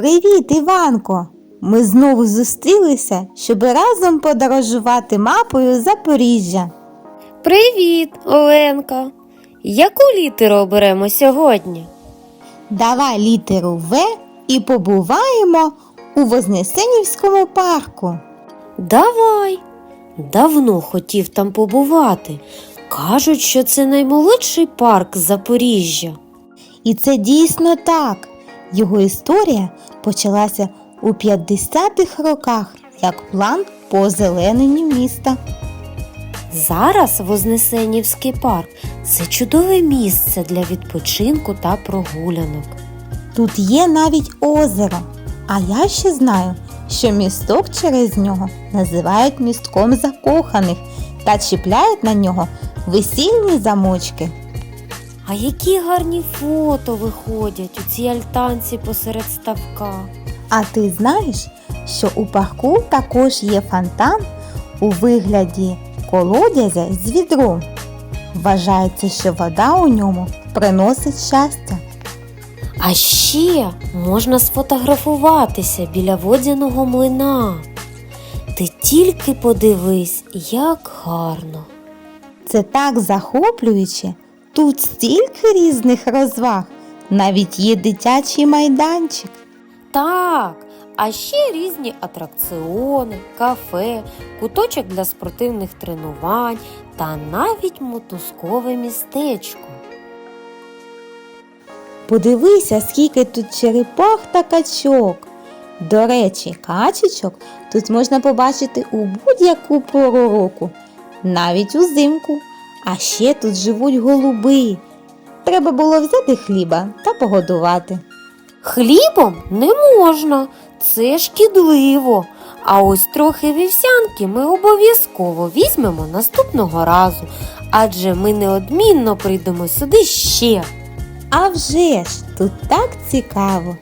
Привіт, Іванко! Ми знову зустрілися, щоб разом подорожувати мапою Запоріжжя. Привіт, Оленка! Яку літеру оберемо сьогодні? Давай літеру В і побуваємо у Вознесенівському парку. Давай. Давно хотів там побувати. Кажуть, що це наймолодший парк Запоріжжя. І це дійсно так. Його історія почалася у 50-х роках як план по озелененню міста. Зараз Вознесенівський парк це чудове місце для відпочинку та прогулянок. Тут є навіть озеро. А я ще знаю, що місток через нього називають містком закоханих та чіпляють на нього весільні замочки. А які гарні фото виходять у цій альтанці посеред ставка. А ти знаєш, що у парку також є фонтан у вигляді колодязя з відром. Вважається, що вода у ньому приносить щастя. А ще можна сфотографуватися біля водяного млина. Ти тільки подивись, як гарно. Це так захоплююче. Тут стільки різних розваг, навіть є дитячий майданчик. Так, а ще різні атракціони, кафе, куточок для спортивних тренувань та навіть мотузкове містечко. Подивися, скільки тут черепах та качок. До речі, качечок тут можна побачити у будь-яку пору року, навіть узимку. А ще тут живуть голуби. Треба було взяти хліба та погодувати. Хлібом не можна, це шкідливо. А ось трохи вівсянки ми обов'язково візьмемо наступного разу, адже ми неодмінно прийдемо сюди ще. А вже ж тут так цікаво.